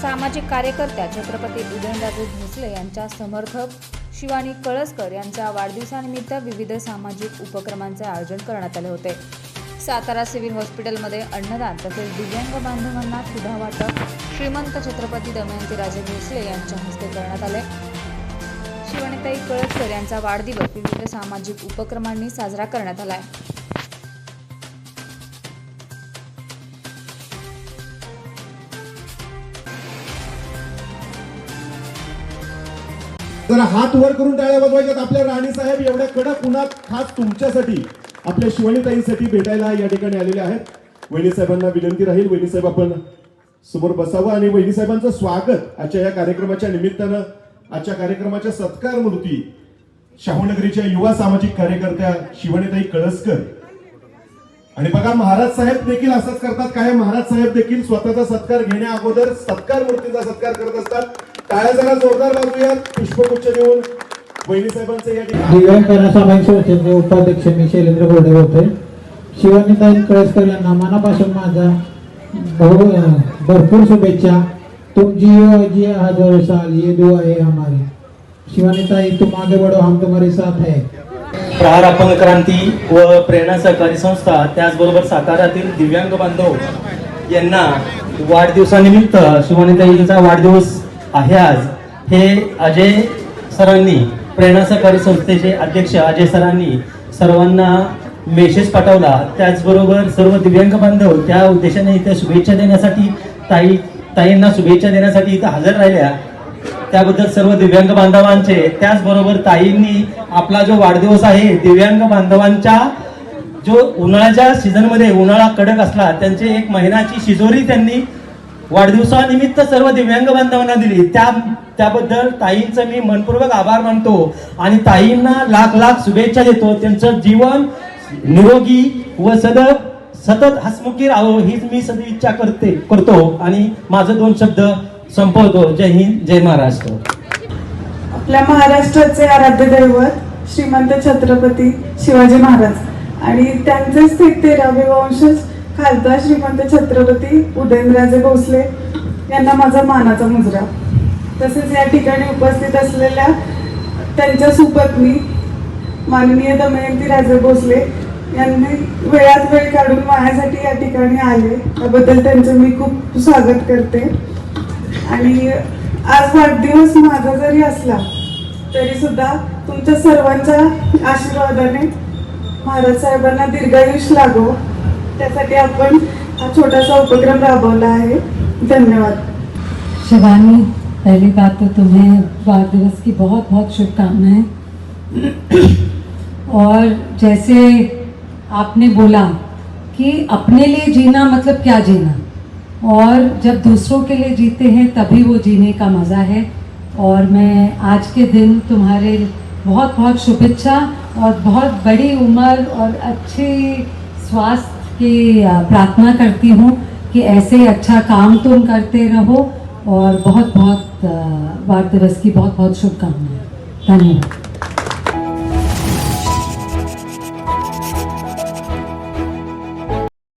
सामाजिक कार्यकर्त्या छत्रपती उदयनराजे भोसले यांच्या समर्थक शिवानी कळसकर यांच्या वाढदिवसानिमित्त विविध सामाजिक उपक्रमांचे आयोजन करण्यात आले होते. सातारा सिव्हिल हॉस्पिटलमध्ये अन्नदान तसेच दिव्यांग बांधवांना सुधा वाटप श्रीमंत छत्रपती दमयंतीराजे भोसले यांच्या हस्ते करण्यात आले. शिवानीताई कळसकर यांचा वाढदिवस विविध सामाजिक उपक्रमांनी साजरा करण्यात आला आहे जरा हात वर करून टाळ्या वाजवायच्यात आपल्या राणी साहेब एवढ्या कडक उन्हात खास तुमच्यासाठी आपल्या शिवानीताईंसाठी भेटायला या ठिकाणी आलेले आहेत. वहिनी साहेबांना विनंती राहील. वहिनी साहेब आपण समोर बसावं आणि वहिनी साहेबांचं स्वागत. आजच्या या कार्यक्रमाच्या निमित्तानं आजच्या कार्यक्रमाच्या सत्कार मूर्ती शाहूनगरीच्या युवा सामाजिक कार्यकर्त्या शिवानीताई कळसकर. आणि बघा महाराज साहेब देखील असंच करतात. काय? महाराज साहेब देखील स्वतःचा सत्कार घेण्या अगोदर सत्कार मूर्तीचा सत्कार करत असतात. टाळ्या जरा जोरदार वाजूयात पुष्पगुच्छ देऊन वहिनी साहेबांचं या ठिकाणी. दिव्यांग कन्या संस्थेचे उपाध्यक्ष मी शैलेंद्र बोर्डे होते शिवानीताई कळसकर यांना मनापासून माझा भरपूर शुभेच्छा. तुम जियो जी हजार साल ये दुआ है हमारी शिवानीताई तुम आगे बढ़ो हम तुम्हारे साथ है. प्रहार अपंग क्रांती व प्रेरणा सहकारी संस्था त्याचबरोबर साताऱ्यातील दिव्यांग बांधव यांना वाढदिवसानिमित्त शिवानीताईंचा वाढदिवस आहे आज. हे अजय सरांनी प्रेरणा सहकारी संस्थेचे अध्यक्ष अजय सरांनी सर्वांना मेसेज पाठवला. त्याचबरोबर सर्व दिव्यांग बांधव त्या उद्देशाने इथे शुभेच्छा देण्यासाठी ताई ताईंना शुभेच्छा देण्यासाठी इथं हजर राहिल्या. त्याबद्दल सर्व दिव्यांग बांधवांचे त्याचबरोबर ताईंनी आपला जो वाढदिवस आहे दिव्यांग बांधवांच्या जो उन्हाळ्याच्या सीझनमध्ये उन्हाळा कडक असला त्यांचे एक महिन्याची शिजोरी त्यांनी वाढदिवसानिमित्त सर्व दिव्यांग बांधवांना दिली. त्या त्याबद्दल ताईंचं मी मनपूर्वक आभार मानतो आणि ताईंना लाख लाख शुभेच्छा देतो. त्यांचं जीवन निरोगी व सदैव सतत हसमुखी राहो हीच मी सदी इच्छा करते करतो. आणि माझं दोन शब्द संपवतो. जय हिंद जय महाराष्ट्र. आपल्या महाराष्ट्राचे आराध्य दैवत श्रीमंत छत्रपती शिवाजी महाराज. आणि त्यांचेच ते तेरावे वंशज खासदार श्रीमंत छत्रपती उदयनराजे भोसले यांना माझा मानाचा मुजरा. तसेच या ठिकाणी उपस्थित असलेल्या त्यांच्या सुपत्नी माननीय दमयंती राजे भोसले यांनी वेळात वेळ काढून माझ्यासाठी या ठिकाणी आले. त्याबद्दल त्यांचं मी खूप स्वागत करते. आणि आज वाढदिवस माझा जरी असला तरी सुद्धा तुमच्या सर्वांच्या आशीर्वादाने महाराज साहेबांना दीर्घायुष लागो. त्यासाठी आपण हा उपक्रम राबवला आहे. धन्यवाद. शिवानी, पहली बात तो तुम्हें बाल दिवस की बहुत बहुत शुभकामनाएँ। और जैसे आपने बोला कि अपने लिए जीना मतलब क्या जीना? और जब दूसरों के लिए जीते हैं, तभी वो जीने का मज़ा है। और मैं आज के दिन तुम्हारे बहुत बहुत शुभेच्छा और बहुत बड़ी उम्र और अच्छी स्वास्थ्य की प्रार्थना करती हूँ कि ऐसे ही अच्छा काम तुम करते रहो और बहुत बहुत बार दिवस की बहुत बहुत शुभकामनाएं। धन्यवाद।